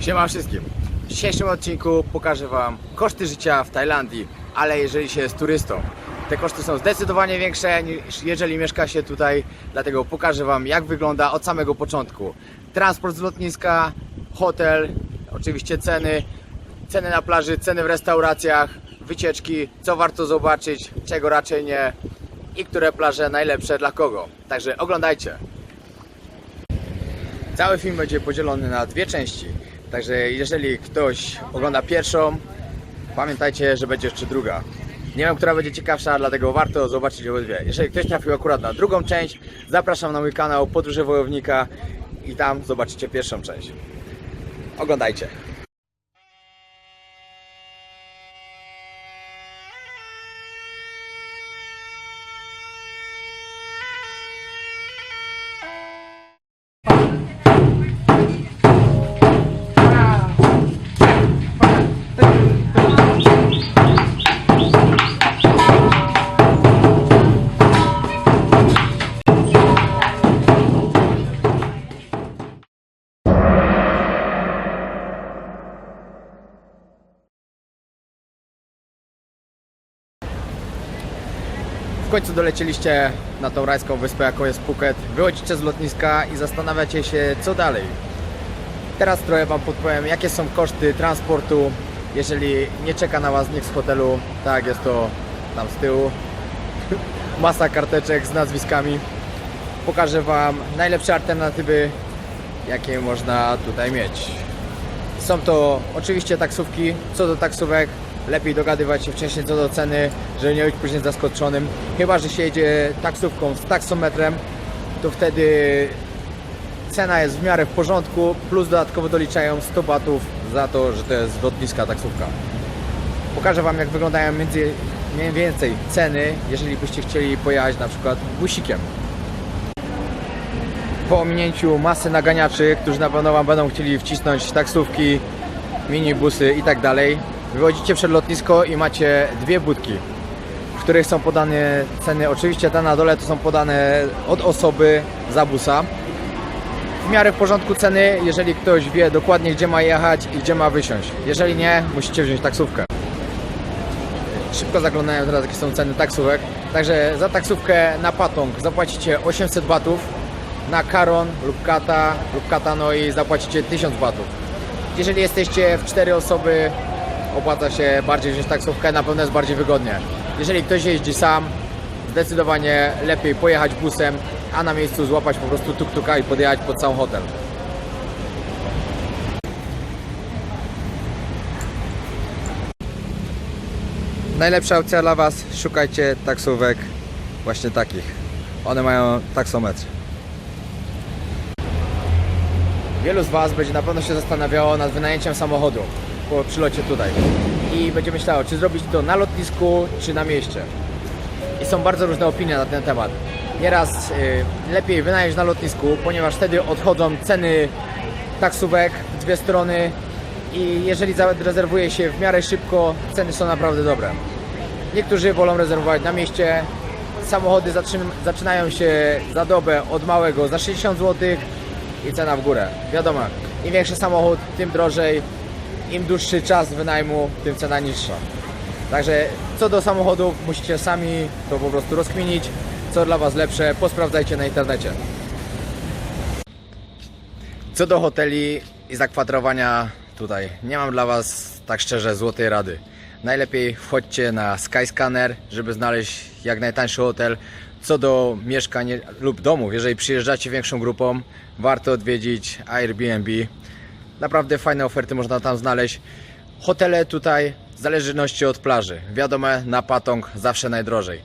Siema wszystkim. W dzisiejszym odcinku pokażę Wam koszty życia w Tajlandii, ale jeżeli się jest turystą. Te koszty są zdecydowanie większe niż jeżeli mieszka się tutaj, dlatego pokażę Wam jak wygląda od samego początku. Transport z lotniska, hotel, oczywiście ceny, ceny na plaży, ceny w restauracjach, wycieczki, co warto zobaczyć, czego raczej nie i które plaże najlepsze dla kogo. Także oglądajcie. Cały film będzie podzielony na dwie części. Także jeżeli ktoś ogląda pierwszą, pamiętajcie, że będzie jeszcze druga. Nie wiem, która będzie ciekawsza, dlatego warto zobaczyć obydwie. Jeżeli ktoś trafił akurat na drugą część, zapraszam na mój kanał Podróże Wojownika i tam zobaczycie pierwszą część. Oglądajcie. W końcu dolecieliście na tą rajską wyspę, jaką jest Phuket. Wychodzicie z lotniska i zastanawiacie się, co dalej. Teraz trochę Wam podpowiem, jakie są koszty transportu, jeżeli nie czeka na Was nikt z hotelu. Tak, jest to tam z tyłu. Masa karteczek z nazwiskami. Pokażę Wam najlepsze alternatywy, jakie można tutaj mieć. Są to oczywiście taksówki. Co do taksówek, lepiej dogadywać się wcześniej co do ceny, żeby nie być później zaskoczonym. Chyba, że się jedzie taksówką z taksometrem, to wtedy cena jest w miarę w porządku, plus dodatkowo doliczają 100 batów za to, że to jest lotniska taksówka. Pokażę Wam, jak wyglądają między, mniej więcej ceny, jeżeli byście chcieli pojechać na przykład busikiem. Po ominięciu masy naganiaczy, którzy na pewno Wam będą chcieli wcisnąć taksówki, minibusy i tak dalej, wychodzicie przed lotnisko i macie dwie budki, w których są podane ceny. Oczywiście te na dole to są podane od osoby za busa. W miarę w porządku ceny, jeżeli ktoś wie dokładnie gdzie ma jechać i gdzie ma wysiąść. Jeżeli nie, musicie wziąć taksówkę. Szybko zaglądają teraz jakie są ceny taksówek. Także za taksówkę na Patong zapłacicie 800 batów, na Karon lub Kata lub Katanoi zapłacicie 1000 batów. Jeżeli jesteście w 4 osoby, opłaca się bardziej wziąć taksówkę, na pewno jest bardziej wygodnie. Jeżeli ktoś jeździ sam, zdecydowanie lepiej pojechać busem, a na miejscu złapać po prostu tuk-tuka i podjechać pod sam hotel. Najlepsza opcja dla Was, szukajcie taksówek właśnie takich. One mają taksometr. Wielu z Was będzie na pewno się zastanawiało nad wynajęciem samochodu po przylocie tutaj. I będzie myślało, czy zrobić to na lotnisku, czy na mieście. I są bardzo różne opinie na ten temat. Nieraz y, lepiej wynająć na lotnisku, ponieważ wtedy odchodzą ceny taksówek w dwie strony i jeżeli zarezerwuje się w miarę szybko, ceny są naprawdę dobre. Niektórzy wolą rezerwować na mieście. Samochody zaczyn- zaczynają się za dobę od małego za 60 zł i cena w górę. Wiadomo, im większy samochód, tym drożej, im dłuższy czas wynajmu, tym cena niższa. Także co do samochodów, musicie sami to po prostu rozkminić, co dla Was lepsze, posprawdzajcie na internecie. Co do hoteli i zakwaterowania tutaj, nie mam dla Was tak szczerze złotej rady. Najlepiej wchodźcie na Skyscanner, żeby znaleźć jak najtańszy hotel. Co do mieszkań lub domów, jeżeli przyjeżdżacie większą grupą, warto odwiedzić Airbnb. Naprawdę fajne oferty można tam znaleźć. Hotele tutaj w zależności od plaży. Wiadomo, na Patong zawsze najdrożej.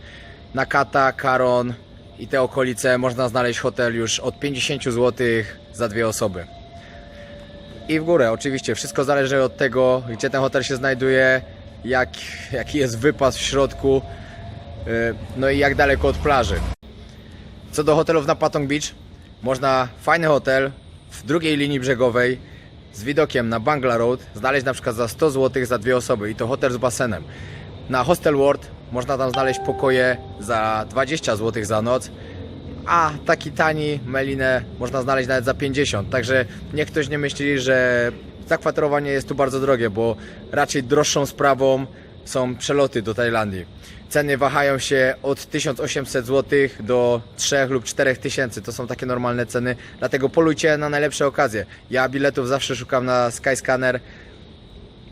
Na Kata, Karon i te okolice można znaleźć hotel już od 50 zł za dwie osoby. I w górę, oczywiście, wszystko zależy od tego, gdzie ten hotel się znajduje, jak, jaki jest wypas w środku, yy, no i jak daleko od plaży. Co do hotelów na Patong Beach, można fajny hotel w drugiej linii brzegowej z widokiem na Bangla Road znaleźć na przykład za 100 zł za dwie osoby i to hotel z basenem. Na Hostel World można tam znaleźć pokoje za 20 zł za noc, a taki tani melinę można znaleźć nawet za 50. Także niech ktoś nie myśli, że zakwaterowanie jest tu bardzo drogie, bo raczej droższą sprawą są przeloty do Tajlandii. Ceny wahają się od 1800 zł do 3 lub 4000. To są takie normalne ceny, dlatego polujcie na najlepsze okazje. Ja biletów zawsze szukam na Skyscanner.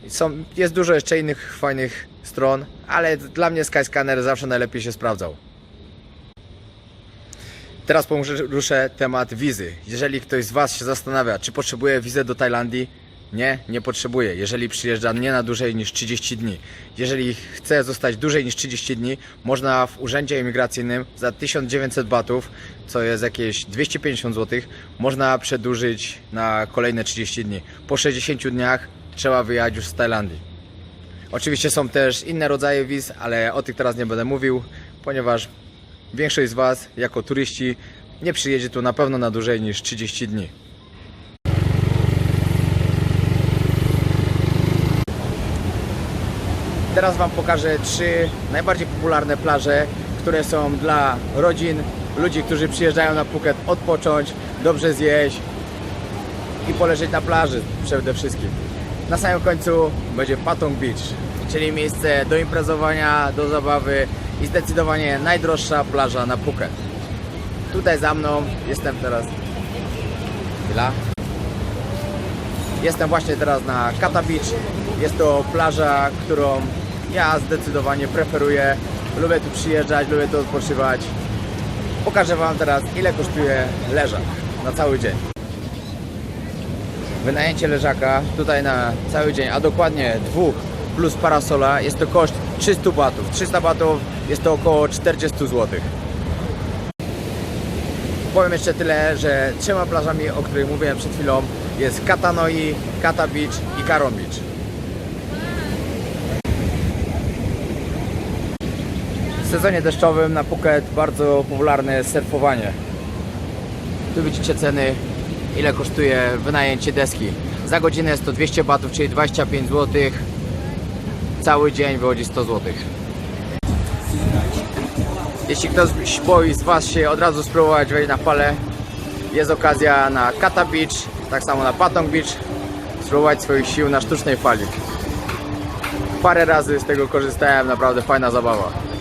Są, jest dużo jeszcze innych fajnych stron, ale dla mnie Skyscanner zawsze najlepiej się sprawdzał. Teraz poruszę temat wizy. Jeżeli ktoś z Was się zastanawia, czy potrzebuje wizę do Tajlandii, nie, nie potrzebuje. Jeżeli przyjeżdża nie na dłużej niż 30 dni. Jeżeli chce zostać dłużej niż 30 dni, można w urzędzie imigracyjnym za 1900 batów, co jest jakieś 250 zł, można przedłużyć na kolejne 30 dni. Po 60 dniach trzeba wyjechać już z Tajlandii. Oczywiście są też inne rodzaje wiz, ale o tych teraz nie będę mówił, ponieważ większość z Was jako turyści nie przyjedzie tu na pewno na dłużej niż 30 dni. Teraz Wam pokażę trzy najbardziej popularne plaże, które są dla rodzin, ludzi, którzy przyjeżdżają na Phuket odpocząć, dobrze zjeść i poleżeć na plaży przede wszystkim. Na samym końcu będzie Patong Beach, czyli miejsce do imprezowania, do zabawy i zdecydowanie najdroższa plaża na Phuket. Tutaj za mną jestem teraz. Chwila. Jestem właśnie teraz na Kata Beach. Jest to plaża, którą ja zdecydowanie preferuję. Lubię tu przyjeżdżać, lubię tu odpoczywać. Pokażę Wam teraz ile kosztuje leżak na cały dzień. Wynajęcie leżaka tutaj na cały dzień, a dokładnie dwóch plus parasola jest to koszt 300 batów. 300 batów jest to około 40 zł. Powiem jeszcze tyle, że trzema plażami, o których mówiłem przed chwilą jest Katanoi, Kata Beach i Karon Beach. Sezonie deszczowym na Phuket bardzo popularne jest surfowanie. Tu widzicie ceny, ile kosztuje wynajęcie deski. Za godzinę jest to 200 batów, czyli 25 zł. Cały dzień wychodzi 100 zł. Jeśli ktoś boi z Was się od razu spróbować wejść na falę, jest okazja na Kata Beach, tak samo na Patong Beach, spróbować swoich sił na sztucznej fali. Parę razy z tego korzystałem, naprawdę fajna zabawa.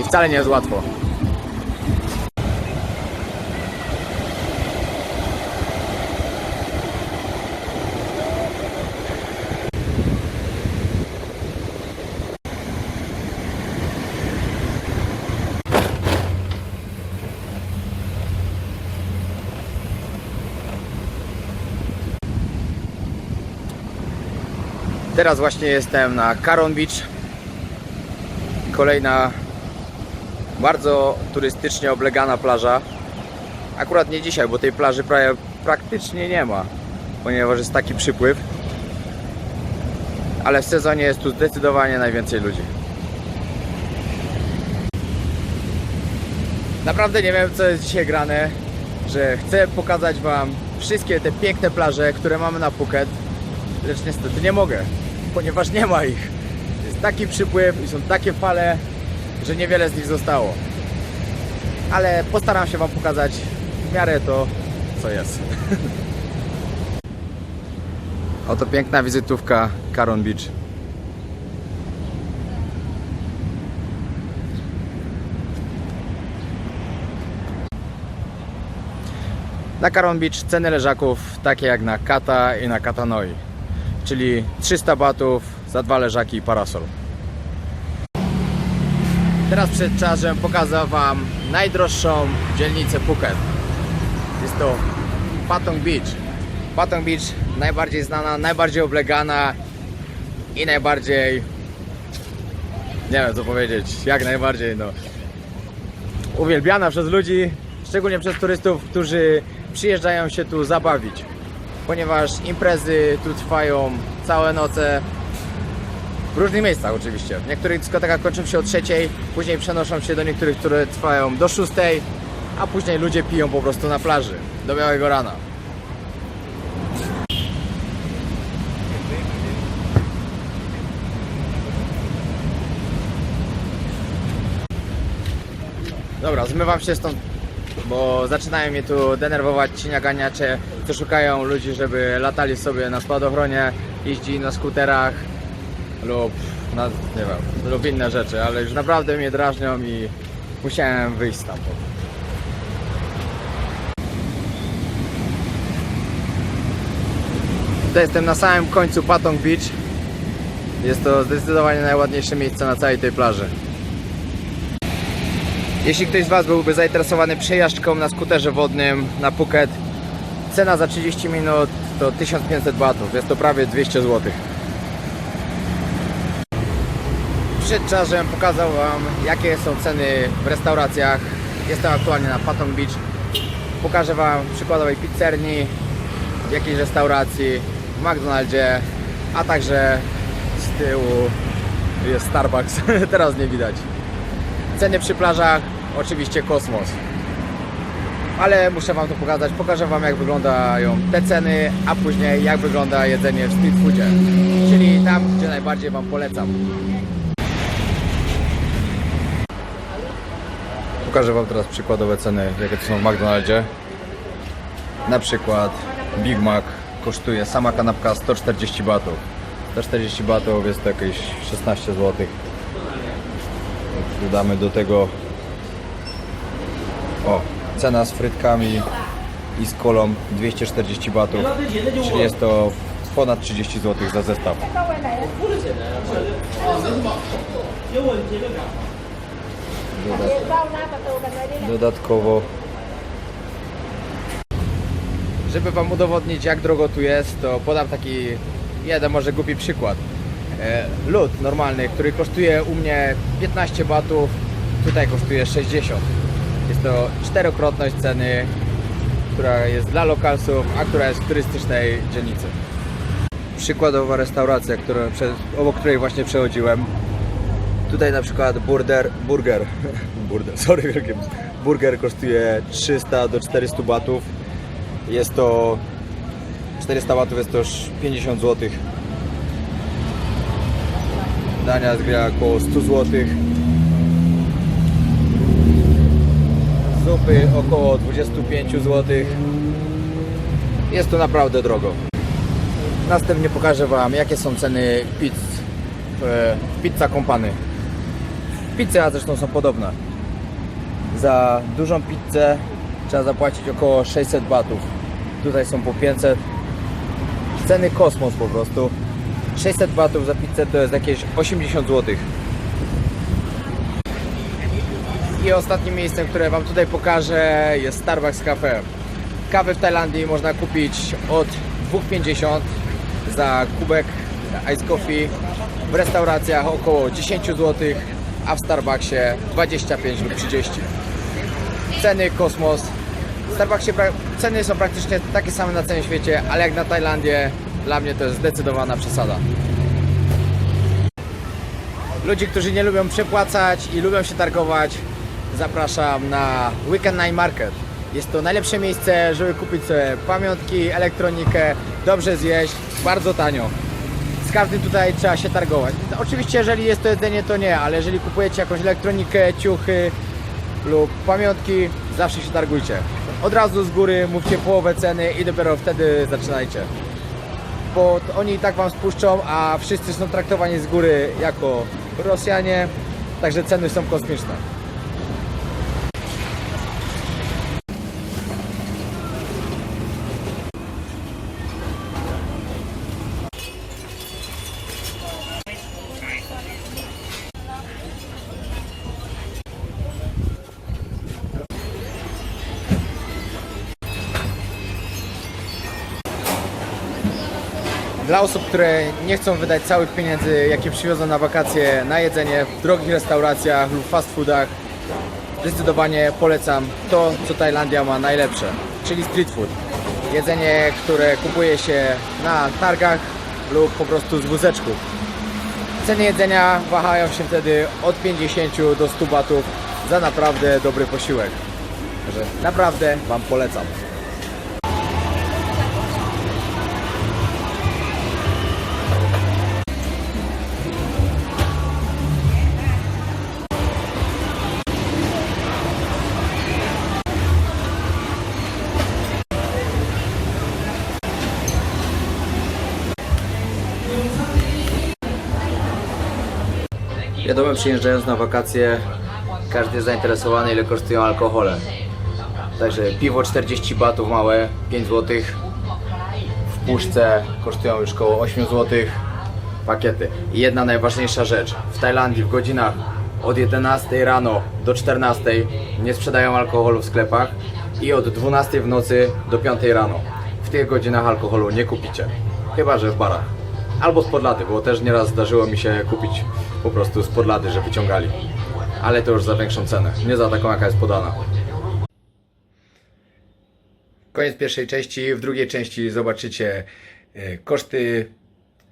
I wcale nie jest łatwo. Teraz właśnie jestem na Caron Beach. Kolejna bardzo turystycznie oblegana plaża. Akurat nie dzisiaj, bo tej plaży prawie praktycznie nie ma, ponieważ jest taki przypływ. Ale w sezonie jest tu zdecydowanie najwięcej ludzi. Naprawdę nie wiem co jest dzisiaj grane, że chcę pokazać Wam wszystkie te piękne plaże, które mamy na Phuket, lecz niestety nie mogę, ponieważ nie ma ich. Jest taki przypływ i są takie fale, że niewiele z nich zostało. Ale postaram się Wam pokazać w miarę to, co jest. Oto piękna wizytówka Caron Beach. Na Caron Beach ceny leżaków takie jak na Kata i na Katanoi, czyli 300 batów za dwa leżaki i parasol. Teraz przed czasem pokazał Wam najdroższą dzielnicę Phuket. Jest to Patong Beach. Patong Beach najbardziej znana, najbardziej oblegana i najbardziej nie wiem co powiedzieć, jak najbardziej no uwielbiana przez ludzi, szczególnie przez turystów, którzy przyjeżdżają się tu zabawić. Ponieważ imprezy tu trwają całe noce, w różnych miejscach oczywiście. W niektórych dyskotekach kończą się o trzeciej, później przenoszą się do niektórych, które trwają do szóstej, a później ludzie piją po prostu na plaży do białego rana. Dobra, zmywam się stąd, bo zaczynają mnie tu denerwować ci naganiacze, co szukają ludzi, żeby latali sobie na spadochronie, jeździli na skuterach lub na, nie wiem, lub inne rzeczy, ale już naprawdę mnie drażnią i musiałem wyjść stamtąd. Tutaj jestem na samym końcu Patong Beach. Jest to zdecydowanie najładniejsze miejsce na całej tej plaży. Jeśli ktoś z Was byłby zainteresowany przejażdżką na skuterze wodnym na Phuket, cena za 30 minut to 1500 batów, jest to prawie 200 zł. Przyszedł czas, żebym pokazał Wam jakie są ceny w restauracjach. Jestem aktualnie na Patong Beach. Pokażę Wam przykładowej pizzerni, jakiejś restauracji, w McDonaldzie, a także z tyłu jest Starbucks, teraz nie widać. Ceny przy plażach, oczywiście kosmos. Ale muszę Wam to pokazać. Pokażę Wam jak wyglądają te ceny, a później jak wygląda jedzenie w street foodzie. Czyli tam, gdzie najbardziej Wam polecam. Pokażę Wam teraz przykładowe ceny, jakie to są w McDonaldzie. Na przykład Big Mac kosztuje sama kanapka 140 batów. 140 batów jest to jakieś 16 zł. Dodamy do tego o, cena z frytkami i z kolą 240 batów, czyli jest to ponad 30 zł za zestaw. Dodatkowo żeby Wam udowodnić jak drogo tu jest, to podam taki jeden może głupi przykład. E, Lód normalny, który kosztuje u mnie 15 batów, tutaj kosztuje 60. Jest to czterokrotność ceny, która jest dla lokalsów, a która jest w turystycznej dzielnicy. Przykładowa restauracja, która, obok której właśnie przechodziłem. Tutaj na przykład burger, burger, burger, sorry wielkie, burger kosztuje 300 do 400 batów. Jest to 400 watów jest to już 50 zł. Dania zgra około 100 zł. Zupy około 25 zł. Jest to naprawdę drogo. Następnie pokażę Wam jakie są ceny pizz. e, Pizza Company. Pizze zresztą są podobne. Za dużą pizzę trzeba zapłacić około 600 batów. Tutaj są po 500. Ceny kosmos po prostu. 600 batów za pizzę to jest jakieś 80 zł. I ostatnim miejscem, które Wam tutaj pokażę jest Starbucks Cafe. Kawę w Tajlandii można kupić od 2,50 za kubek ice coffee. W restauracjach około 10 zł, a w Starbucksie 25 lub 30 ceny kosmos. W Starbucksie ceny są praktycznie takie same na całym świecie, ale jak na Tajlandię, dla mnie to jest zdecydowana przesada. Ludzi, którzy nie lubią przepłacać i lubią się targować, zapraszam na Weekend Night Market. Jest to najlepsze miejsce, żeby kupić sobie pamiątki, elektronikę, dobrze zjeść, bardzo tanio. Z każdym tutaj trzeba się targować. No, Oczywiście, jeżeli jest to jedzenie, to nie, ale jeżeli kupujecie jakąś elektronikę, ciuchy, lub pamiątki, zawsze się targujcie. Od razu z góry mówcie połowę ceny i dopiero wtedy zaczynajcie. Bo oni i tak wam spuszczą, a wszyscy są traktowani z góry jako Rosjanie, także ceny są kosmiczne. Dla osób, które nie chcą wydać całych pieniędzy, jakie przywiozą na wakacje, na jedzenie w drogich restauracjach lub fast foodach, zdecydowanie polecam to, co Tajlandia ma najlepsze, czyli street food. Jedzenie, które kupuje się na targach lub po prostu z wózeczków. Ceny jedzenia wahają się wtedy od 50 do 100 batów za naprawdę dobry posiłek. Także naprawdę Wam polecam. Wiadomo, przyjeżdżając na wakacje, każdy jest zainteresowany ile kosztują alkohole. Także piwo 40 batów małe, 5 zł. W puszce kosztują już około 8 zł pakiety. I jedna najważniejsza rzecz. W Tajlandii w godzinach od 11 rano do 14 nie sprzedają alkoholu w sklepach i od 12 w nocy do 5 rano. W tych godzinach alkoholu nie kupicie. Chyba, że w barach. Albo z podlady, bo też nieraz zdarzyło mi się kupić po prostu z podlady, że wyciągali. Ale to już za większą cenę, nie za taką jaka jest podana. Koniec pierwszej części. W drugiej części zobaczycie e, koszty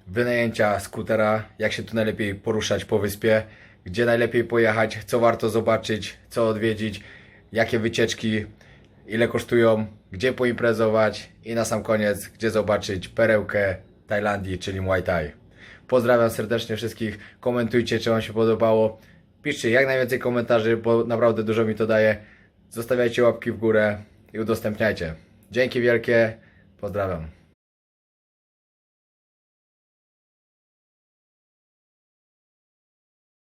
wynajęcia skutera, jak się tu najlepiej poruszać po wyspie, gdzie najlepiej pojechać, co warto zobaczyć, co odwiedzić, jakie wycieczki, ile kosztują, gdzie poimprezować? I na sam koniec, gdzie zobaczyć perełkę Tajlandii, czyli Muay Thai. Pozdrawiam serdecznie wszystkich, komentujcie, czy Wam się podobało. Piszcie jak najwięcej komentarzy, bo naprawdę dużo mi to daje. Zostawiajcie łapki w górę i udostępniajcie. Dzięki wielkie, pozdrawiam.